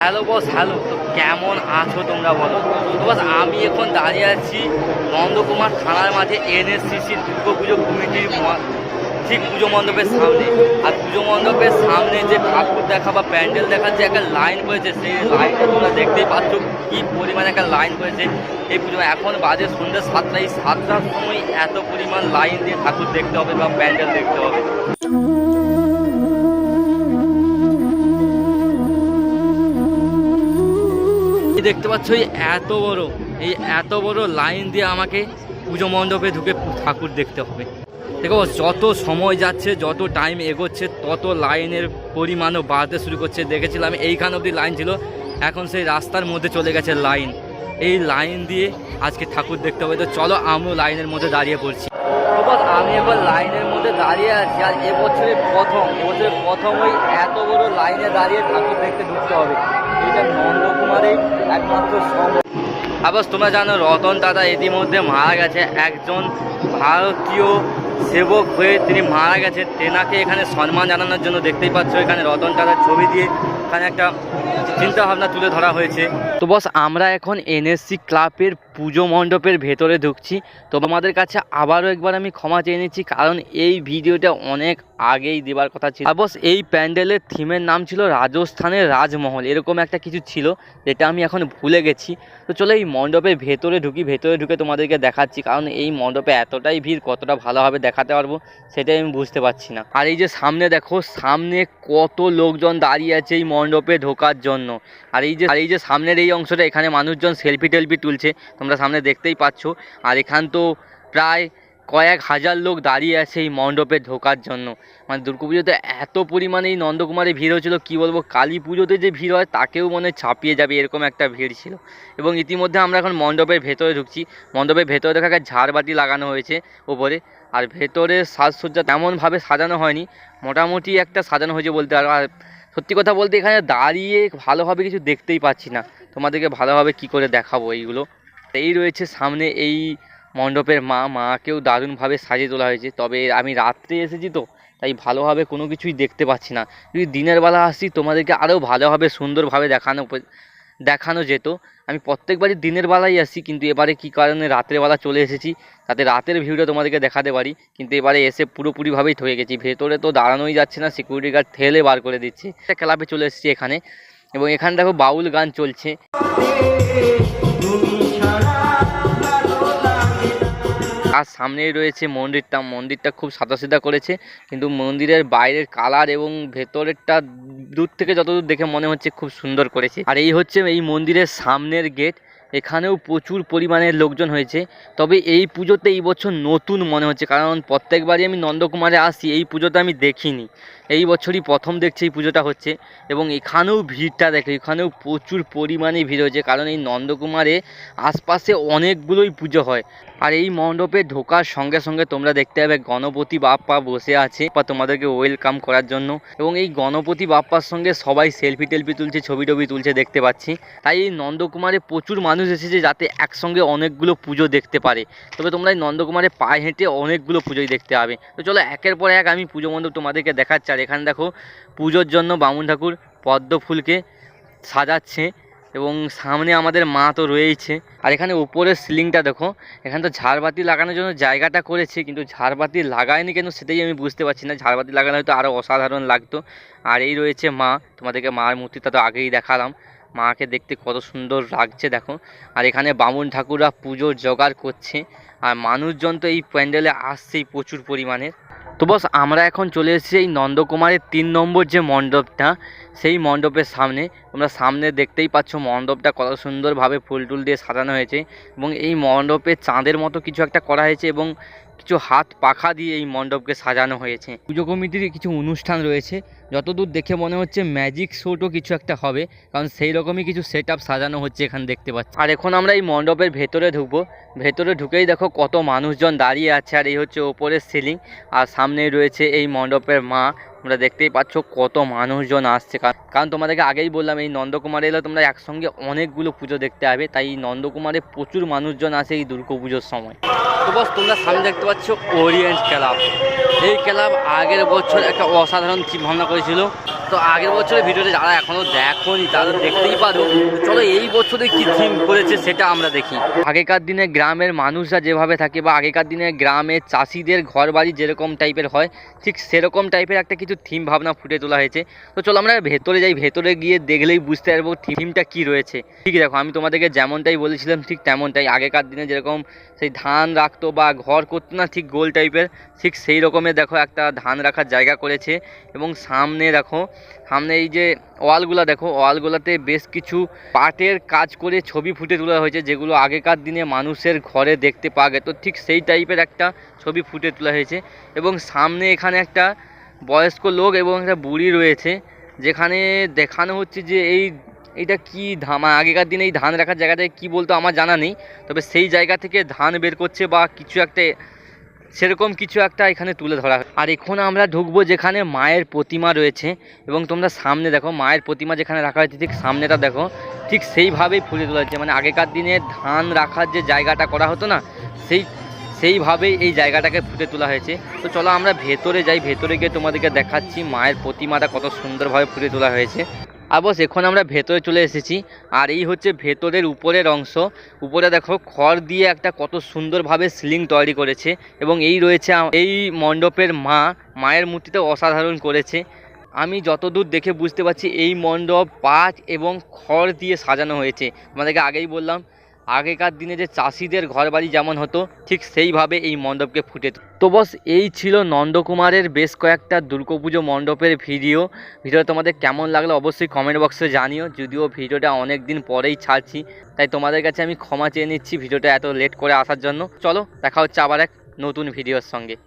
Hello boss, hello. তো কেমন আছো তোমরা বলো? তো বস, আমি এখন দাঁড়িয়ে আছি নন্দকুমার থানার মাঠে এনএসসিসি দুর্গা পুজো কমিটির ঠিক পুজো মণ্ডপের সামনে। আর পুজো মণ্ডপের সামনে যে ঠাকুর দেখা বা প্যান্ডেল দেখার যে একটা লাইন করেছে সেই লাইনটা তোমরা দেখতেই পাচ্ছ কি পরিমাণে একটা লাইন করেছে এই পুজো এখন বাজে সন্ধ্যে সাতটা এই সাতটার সময় এত পরিমাণ লাইন দিয়ে ঠাকুর দেখতে হবে বা প্যান্ডেল দেখতে হবে। দেখতে পাচ্ছ, এই এত বড়, এই এত বড় লাইন দিয়ে আমাকে পুজো মণ্ডপে ঢুকে ঠাকুর দেখতে হবে। দেখো, যত সময় যাচ্ছে, যত টাইম এগোচ্ছে, তত লাইনের পরিমাণও বাড়তে শুরু করছে। দেখেছিলাম, এইখান অবধি লাইন ছিল, এখন সেই রাস্তার মধ্যে চলে গেছে লাইন। এই লাইন দিয়ে আজকে ঠাকুর দেখতে হবে। তো চলো, আমিও লাইনের মধ্যে দাঁড়িয়ে পড়ছি। আমি এবার লাইনের মধ্যে দাঁড়িয়ে আছি, আর এবছরে প্রথম এবছরে প্রথম ওই এত বড় লাইনে দাঁড়িয়ে ঠাকুর দেখতে ঢুকতে হবে। এটা একমাত্র আবার তোমরা জানো, রতন দাদা ইতিমধ্যে মারা গেছে। একজন ভারতীয় সেবক হয়ে তিনি মারা গেছে। তেনাকে এখানে সম্মান জানানোর জন্য দেখতেই পাচ্ছ, এখানে রতন দাদার ছবি দিয়ে এখানে একটা চিন্তা ভাবনা তুলে ধরা হয়েছে। তো বস আমরা এখন এনএসসি ক্লাবের পুজো মণ্ডপের ভেতরে ঢুকছি। তো আমাদের কাছে আবারও একবার আমি ক্ষমা চেয়ে নিচ্ছি, কারণ এই ভিডিওটা অনেক আগেই দেবার কথা ছিল। বস এই প্যান্ডেলের থিমের নাম ছিল রাজস্থানের রাজমহল। এরকম একটা কিছু ছিল, যেটা আমি এখন ভুলে গেছি। তো চলো এই মণ্ডপের ভেতরে ঢুকি, ভেতরে ঢুকে তোমাদেরকে দেখাচ্ছি, কারণ এই মণ্ডপে এতটাই ভিড়, কতটা ভালোভাবে দেখাতে পারব সেটাই আমি বুঝতে পারছি না। আর এই যে সামনে দেখো, সামনে কত লোকজন দাঁড়িয়ে আছে এই মণ্ডপে ঢোকার জন্য। আর এই যে, আর এই যে সামনের এই অংশটা, এখানে মানুষজন সেলফি টেলফি তুলছে। তোমরা সামনে দেখতেই পাচ্ছ। আর এখান তো প্রায় কয়েক হাজার লোক দাঁড়িয়ে আছে এই মণ্ডপে ঢোকার জন্য। মানে দুর্গাপুজোতে এত পরিমাণে এই নন্দকুমারে ভিড় হয়েছিল, কী বলব? কালী পুজোতে যে ভিড় হয়, তাকেও মনে ছাপিয়ে যাবে, এরকম একটা ভিড় ছিল। এবং ইতিমধ্যে আমরা এখন মণ্ডপের ভেতরে ঢুকছি। মণ্ডপের ভেতরে দেখা গেছে ঝাড়বাতি লাগানো হয়েছে ওপরে। আর ভেতরে সাজসজ্জা তেমনভাবে সাজানো হয়নি। মোটামুটি একটা সাজানো হয়েছে বলতে আর সত্যি কথা বলতে এখানে দাঁড়িয়ে ভালোভাবে কিছু দেখতেই পাচ্ছি না। তোমাদেরকে ভালোভাবে কি করে দেখাবো এইগুলো? এই রয়েছে সামনে এই মণ্ডপের মা। মাকেও দারুণভাবে সাজিয়ে তোলা হয়েছে। তবে আমি রাত্রে এসেছি তো, তাই ভালোভাবে কোনো কিছুই দেখতে পাচ্ছি না। যদি দিনের বেলা আসি, তোমাদেরকে আরও ভালোভাবে, সুন্দরভাবে দেখানো দেখানো যেত। আমি প্রত্যেকবারই দিনের বেলাই আসি, কিন্তু এবারে কী কারণে রাত্রেবেলা চলে এসেছি, তাতে রাতের ভিউটা তোমাদেরকে দেখাতে পারি। কিন্তু এবারে এসে পুরোপুরিভাবেই ঠকে গেছি। ভেতরে তো দাঁড়ানোই যাচ্ছে না সিকিউরিটি গার্ড ঠেলে বার করে দিচ্ছে। একটা ক্লাবে চলে এসেছি এখানে, এবং এখানে দেখো বাউল গান চলছে। আর সামনেই রয়েছে মন্দিরটা। মন্দিরটা খুব সাদাসিধা করেছে, কিন্তু মন্দিরের বাইরের কালার এবং ভেতরেরটা দূর থেকে যতদূর দেখে মনে হচ্ছে খুব সুন্দর করেছে। আর এই হচ্ছে এই মন্দিরের সামনের গেট। এখানেও প্রচুর পরিমাণের লোকজন হয়েছে। তবে এই পুজোতে এই বছর নতুন মনে হচ্ছে। কারণ প্রত্যেকবারই আমি নন্দকুমারে আসি, এই পুজোতে আমি দেখিনি। এই বছরই প্রথম দেখছি এই পুজোটা হচ্ছে এবং এখানেও ভিড়টা দেখে, এখানেও প্রচুর পরিমাণে ভিড় হয়েছে কারণ এই নন্দকুমারে আশপাশে অনেকগুলোই পুজো হয়। আর এই মণ্ডপে ঢোকার সঙ্গে সঙ্গে তোমরা দেখতে পাবে গণপতি বাপ্পা বসে আছে বা তোমাদেরকে ওয়েলকাম করার জন্য এবং এই গণপতি বাপ্পার সঙ্গে সবাই সেলফি টেলফি তুলছে, ছবি টবি তুলছে দেখতে পাচ্ছি। তাই এই নন্দকুমারে প্রচুর মানুষ এসেছে যাতে একসঙ্গে অনেকগুলো পুজো দেখতে পারে। তবে তোমরা এই নন্দকুমারে পায়ে হেঁটে অনেকগুলো পুজোই দেখতে পাবে। তো চলো একের পর এক আমি পুজো মণ্ডপ তোমাদেরকে দেখাচ্ছি আর এখানে দেখো পুজোর জন্য বামুন ঠাকুর পদ্ম ফুলকে সাজাচ্ছে এবং সামনে আমাদের মা তো রয়েইছে। আর এখানে উপরের সিলিংটা দেখো, এখানে তো ঝাড়বাতি লাগানোর জন্য জায়গাটা করেছে, কিন্তু ঝাড়বাতি লাগায়নি কেন সেটাই আমি বুঝতে পারছি না। ঝাড়বাতি লাগানো হয়তো আরও অসাধারণ লাগতো। আর এই রয়েছে মা, তোমাদেরকে মার মূর্তিটা তো আগেই দেখালাম। মাকে দেখতে কত সুন্দর লাগছে, দেখো। আর এখানে বামুন ঠাকুররা পুজোর জোগাড় করছে। আর মানুষজন তো এই প্যান্ডেলে আসছেই প্রচুর পরিমাণে তো বস, আমরা এখন চলে এসেছি এই নন্দকুমারের তিন নম্বর যে মণ্ডপটা, সেই মণ্ডপের সামনে। তোমরা সামনে দেখতেই পাচ্ছ মণ্ডপটা কত সুন্দরভাবে ফুল টুল দিয়ে সাজানো হয়েছে এবং এই মণ্ডপে চাঁদের মতো কিছু একটা করা হয়েছে এবং কিছু হাত পাখা দিয়ে এই মণ্ডপকে সাজানো হয়েছে। পুজো কমিটির কিছু অনুষ্ঠান রয়েছে। যতদূর দেখে মনে হচ্ছে ম্যাজিক শোটও কিছু একটা হবে, কারণ সেই রকমই কিছু সেট সাজানো হচ্ছে এখানে দেখতে পাচ্ছি। আর এখন আমরা এই মণ্ডপের ভেতরে ঢুকবো। ভেতরে ঢুকেই দেখো কত মানুষজন দাঁড়িয়ে আছে, আর এই হচ্ছে ওপরের সিলিং আর সামনেই রয়েছে এই মণ্ডপের মা তোমরা দেখতেই পাচ্ছ কত মানুষজন আসছে। কারণ- তোমাদেরকে আগেই বললাম, এই নন্দকুমারে এলে তোমরা একসঙ্গে অনেকগুলো পুজো দেখতে পাবে। তাই এই নন্দকুমারে প্রচুর মানুষজন আসে এই দুর্গা পুজোর সময়। তো বস, তোমরা সামনে দেখতে পাচ্ছ ওরিয়েন্ট ক্লাব। এই ক্লাব আগের বছর একটা অসাধারণ চিন্তা ভাবনা করেছিল। তো আগের বছরের ভিডিওতে যারা এখনও দেখোনি, তারা দেখতেই পারো। চলো এই বছরে কি থিম করেছে সেটা আমরা দেখি। আগেকার দিনে গ্রামের মানুষরা যেভাবে থাকে বা আগেকার দিনে গ্রামের চাষিদের ঘর বাড়ি যেরকম টাইপের হয়, ঠিক সেরকম টাইপের একটা কিছু থিম ভাবনা ফুটে তোলা হয়েছে। তো চলো আমরা ভেতরে যাই, ভেতরে গিয়ে দেখলেই বুঝতে পারব থিমটা কি রয়েছে। ঠিক দেখো, আমি তোমাদেরকে যেমনটাই বলেছিলাম, ঠিক তেমনটাই। আগেকার দিনে যেরকম সেই ধান রাখতো বা ঘর করতো না, ঠিক গোল টাইপের ঠিক সেই রকমের দেখো একটা ধান রাখার জায়গা করেছে। এবং সামনে দেখো সামনে এই যে ওয়ালগুলো দেখো, ওয়ালগুলোতে বেশ কিছু পাটের কাজ করে ছবি ফুটে তোলা হয়েছে, যেগুলো আগেকার দিনে মানুষের ঘরে দেখতে পাওয়া যেত ঠিক সেই টাইপের একটা ছবি ফুটে তোলা হয়েছে এবং সামনে এখানে একটা বয়স্ক লোক এবং একটা বুড়ি রয়েছে, যেখানে দেখানো হচ্ছে যে এই, এইটা কি ধামা আগেকার দিনে এই ধান রাখার জায়গাটায় কি বলতো আমার জানা নেই, তবে সেই জায়গা থেকে ধান বের করছে বা কিছু একটা সেরকম কিছু একটা এখানে তুলে ধরা আর এখন আমরা ঢুকবো যেখানে মায়ের প্রতিমা রয়েছে এবং তোমরা সামনে দেখো, মায়ের প্রতিমা যেখানে রাখা হয়েছে, ঠিক সামনেটা দেখো, ঠিক সেইভাবেই ফুলে তোলা হচ্ছে মানে আগেকার দিনে ধান রাখার যে জায়গাটা করা হতো না, সেই, সেইভাবেই এই জায়গাটাকে ফুটে তোলা হয়েছে। তো চলো আমরা ভেতরে যাই, ভেতরে গিয়ে তোমাদেরকে দেখাচ্ছি মায়ের প্রতিমাটা কত সুন্দরভাবে ফুটে তোলা হয়েছে। আর বস, এখন আমরা ভেতরে চলে এসেছি। আর এই হচ্ছে ভেতরের উপরের অংশ। উপরে দেখো, খড় দিয়ে একটা কত সুন্দরভাবে সিলিং তৈরি করেছে এবং এই রয়েছে এই মণ্ডপের মা মায়ের মূর্তিটা অসাধারণ করেছে। আমি যতদূর দেখে বুঝতে পারছি, এই মণ্ডপ পাঁচ এবং খড় দিয়ে সাজানো হয়েছে। আমাদেরকে আগেই বললাম আগেকার দিনে যে চাষিদের ঘরবাড়ি যেমন হতো, ঠিক সেইভাবে এই মণ্ডপকে ফুটে তো বস, এই ছিল নন্দকুমারের বেশ কয়েকটা দুর্গাপুজো মণ্ডপের ভিডিও। ভিডিও তোমাদের কেমন লাগল অবশ্যই কমেন্ট বক্সে জানিও। যদিও ভিডিওটা অনেক দিন পরেই ছাড়ছি, তাই তোমাদের কাছে আমি ক্ষমা চেয়ে নিচ্ছি ভিডিওটা এত লেট করে আসার জন্য। চলো, দেখা হচ্ছে আবার এক নতুন ভিডিওর সঙ্গে।